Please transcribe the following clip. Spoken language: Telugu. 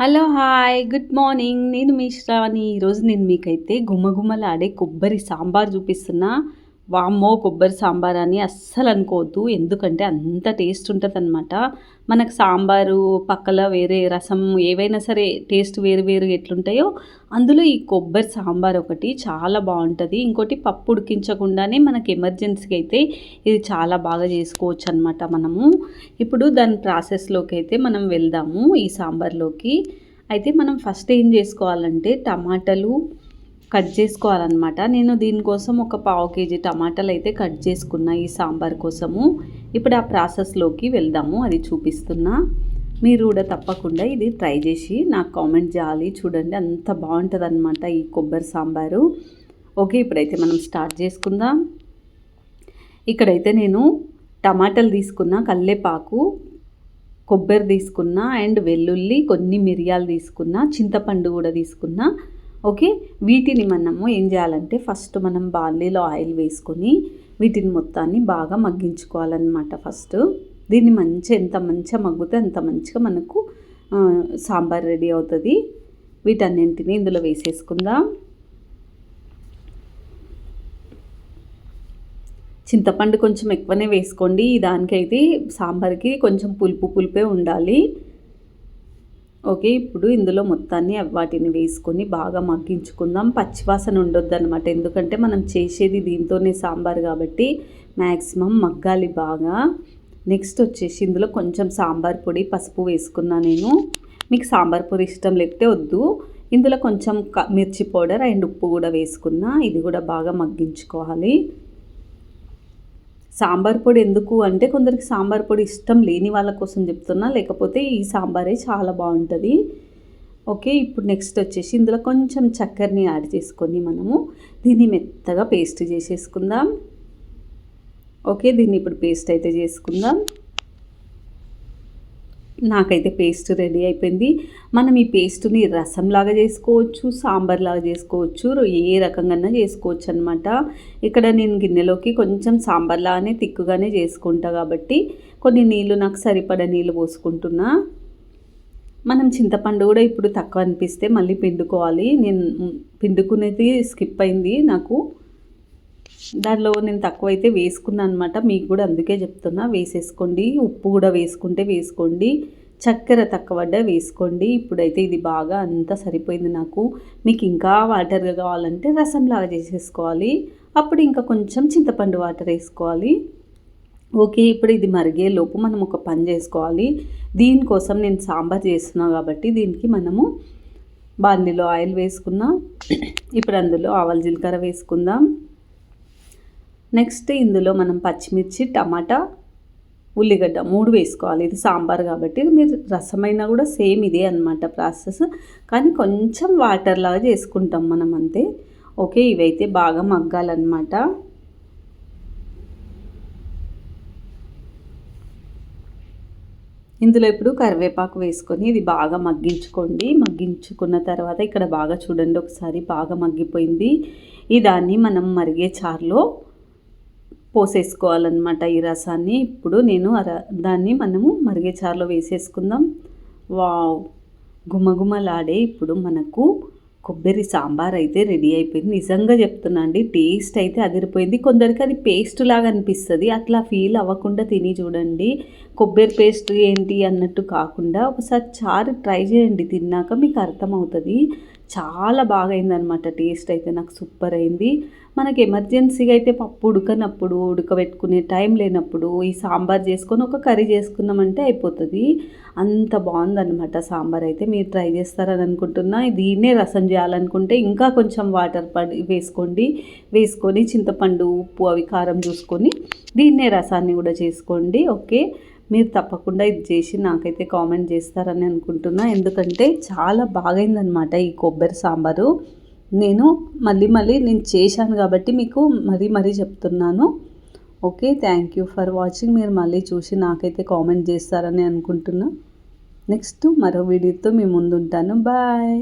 హలో హాయ్ గుడ్ మార్నింగ్ నేను మీ శ్రావణి. ఈరోజు నేను మీకైతే గుమ్మగుమ్మలాడే కొబ్బరి సాంబార్ చూపిస్తున్నా. వామ్మో కొబ్బరి సాంబార్ అని అస్సలు అనుకోవద్దు. ఎందుకంటే అంత టేస్ట్ ఉంటుంది అనమాట మనకు సాంబారు పక్కల వేరే రసం ఏవైనా సరే టేస్ట్ వేరు వేరు ఎట్లుంటాయో అందులో ఈ కొబ్బరి సాంబార్ ఒకటి చాలా బాగుంటుంది. ఇంకోటి పప్పు ఉడికించకుండానే మనకి ఎమర్జెన్సీకి అయితే ఇది చాలా బాగా చేసుకోవచ్చు అనమాట మనము. ఇప్పుడు దాని ప్రాసెస్లోకి అయితే మనం వెళ్దాము ఈ సాంబార్లోకి. అయితే మనం ఫస్ట్ ఏం చేసుకోవాలంటే టమాటాలు కట్ చేసుకోవాలన్నమాట. నేను దీనికోసం ఒక పావు కేజీ టమాటాలు అయితే కట్ చేసుకున్నా ఈ సాంబార్ కోసము ఇప్పుడు ఆ ప్రాసెస్లోకి వెళ్దాము. అది చూపిస్తున్నా. మీరు కూడా తప్పకుండా ఇది ట్రై చేసి నాకు కామెంట్ చేయాలి చూడండి. అంత బాగుంటుంది అనమాట ఈ కొబ్బరి సాంబారు. ఓకే ఇప్పుడైతే మనం స్టార్ట్ చేసుకుందాం. ఇక్కడైతే నేను టమాటాలు తీసుకున్న కల్లేపాకు కొబ్బరి తీసుకున్న అండ్ వెల్లుల్లి కొన్ని మిరియాలు తీసుకున్న చింతపండు కూడా తీసుకున్న ఓకే? వీటిని మనము ఏం చేయాలంటే ఫస్ట్ మనం బార్లీలో ఆయిల్ వేసుకొని వీటిని మొత్తాన్ని బాగా మగ్గించుకోవాలన్నమాట ఫస్ట్. దీన్ని మంచిగా ఎంత మంచిగా మగ్గితే అంత మంచిగా మనకు సాంబార్ రెడీ అవుతుంది. వీటన్నింటిని ఇందులో వేసేసుకుందాం. చింతపండు కొంచెం ఎక్కువనే వేసుకోండి. దానికైతే సాంబార్కి కొంచెం పులుపు పులిపే ఉండాలి. ఓకే ఇప్పుడు ఇందులో మొత్తాన్ని వాటిని వేసుకొని బాగా మగ్గించుకుందాం. పచ్చివాసన ఉండొద్దు అనమాట ఎందుకంటే మనం చేసేది దీంతోనే సాంబార్ కాబట్టి మ్యాక్సిమం మగ్గాలి బాగా. నెక్స్ట్ వచ్చేసి ఇందులో కొంచెం సాంబార్ పొడి పసుపు వేసుకున్నా నేను. మీకు సాంబార్ పొడి ఇష్టం లేకపోతే వద్దు. ఇందులో కొంచెం మిర్చి పౌడర్ అండ్ ఉప్పు కూడా వేసుకున్నా. ఇది కూడా బాగా మగ్గించుకోవాలి. సాంబార్ పొడి ఎందుకు అంటే కొందరికి సాంబార్ పొడి ఇష్టం లేని వాళ్ళ కోసం చెప్తున్నా లేకపోతే ఈ సాంబారే చాలా బాగుంటుంది. ఓకే ఇప్పుడు నెక్స్ట్ వచ్చేసి ఇందులో కొంచెం చక్కెరని యాడ్ చేసుకొని మనము దీన్ని మెత్తగా పేస్ట్ చేసేసుకుందాం. ఓకే దీన్ని ఇప్పుడు పేస్ట్ అయితే చేసుకుందాం. నాకైతే పేస్ట్ రెడీ అయిపోయింది. మనం ఈ పేస్ట్ని రసంలాగా చేసుకోవచ్చు సాంబార్లాగా చేసుకోవచ్చు ఏ రకంగా చేసుకోవచ్చు అనమాట ఇక్కడ నేను గిన్నెలోకి కొంచెం సాంబార్లాగానే తిక్కుగానే చేసుకుంటా కాబట్టి కొన్ని నీళ్ళు నాకు సరిపడ నీళ్ళు పోసుకుంటున్నా. మనం చింతపండు కూడా ఇప్పుడు తక్కువ అనిపిస్తే మళ్ళీ పిండుకోవాలి. నేను పిండుకునేది స్కిప్ అయింది నాకు. దానిలో నేను తక్కువ అయితే వేసుకున్నాను అనమాట మీకు కూడా అందుకే చెప్తున్నా. వేసేసుకోండి. ఉప్పు కూడా వేసుకుంటే వేసుకోండి. చక్కెర తక్కువడ్డ వేసుకోండి. ఇప్పుడైతే ఇది బాగా అంతా సరిపోయింది నాకు. మీకు ఇంకా వాటర్గా కావాలంటే రసంలాగా చేసేసుకోవాలి. అప్పుడు ఇంకా కొంచెం చింతపండు వాటర్ వేసుకోవాలి. ఓకే ఇప్పుడు ఇది మరిగే లోపు మనం ఒక పని చేసుకోవాలి. దీనికోసం నేను సాంబార్ చేస్తున్నా కాబట్టి దీనికి మనము బాండిలో ఆయిల్ వేసుకున్నాం ఇప్పుడు అందులో ఆవల జీలకర్ర వేసుకుందాం. నెక్స్ట్ ఇందులో మనం పచ్చిమిర్చి టమాటా ఉల్లిగడ్డ మూడు వేసుకోవాలి. ఇది సాంబార్ కాబట్టి మీరు రసమైనా కూడా సేమ్ ఇదే అనమాట ప్రాసెస్. కానీ కొంచెం వాటర్ లాగా చేసుకుంటాం మనం అంతే. ఓకే ఇవైతే బాగా మగ్గాలన్నమాట. ఇందులో ఇప్పుడు కరివేపాకు వేసుకొని ఇది బాగా మగ్గించుకోండి. మగ్గించుకున్న తర్వాత ఇక్కడ బాగా చూడండి ఒకసారి బాగా మగ్గిపోయింది. ఈ దాన్ని మనం మరిగే చారులో పోసేసుకోవాలన్నమాట ఈ రసాన్ని. ఇప్పుడు నేను దాన్ని మనము మరిగే చారులో వేసేసుకుందాం. వావ్! గుమగుమలాడే ఇప్పుడు మనకు కొబ్బరి సాంబార్ అయితే రెడీ అయిపోయింది. నిజంగా చెప్తున్నా అండి టేస్ట్ అయితే అదిరిపోయింది. కొందరికి అది పేస్ట్ లాగా అనిపిస్తుంది. అట్లా ఫీల్ అవ్వకుండా తిని చూడండి. కొబ్బరి పేస్ట్ ఏంటి అన్నట్టు కాకుండా ఒకసారి చారు ట్రై చేయండి. తిన్నాక మీకు అర్థమవుతుంది. చాలా బాగా అయిందనమాట టేస్ట్ అయితే నాకు సూపర్ అయింది మనకి ఎమర్జెన్సీగా అయితే పప్పు ఉడకనప్పుడు ఉడకబెట్టుకునే టైం లేనప్పుడు ఈ సాంబార్ చేసుకొని ఒక కర్రీ చేసుకున్నామంటే అయిపోతుంది. అంత బాగుందన్నమాట సాంబార్ అయితే. మీరు ట్రై చేస్తారని అనుకుంటున్నా. దీన్నే రసం చేయాలనుకుంటే ఇంకా కొంచెం వాటర్ పడి వేసుకోండి. వేసుకొని చింతపండు ఉప్పు అవి కారం చూసుకొని దీన్నే రసాన్ని కూడా చేసుకోండి. ఓకే? మీరు తప్పకుండా ఇది చేసి నాకైతే కామెంట్ చేస్తారని అనుకుంటున్నా. ఎందుకంటే చాలా బాగైందనమాట ఈ కొబ్బరి సాంబారు. నేను మళ్ళీ మళ్ళీ నేను చేశాను కాబట్టి మీకు మరీ మరీ చెప్తున్నాను. Okay thank you for watching. మీరు మళ్ళీ చూసి నాకైతే కామెంట్ చేస్తారని అనుకుంటున్నా. నెక్స్ట్ మరో వీడియోతో మీ ముందుంటాను. బాయ్.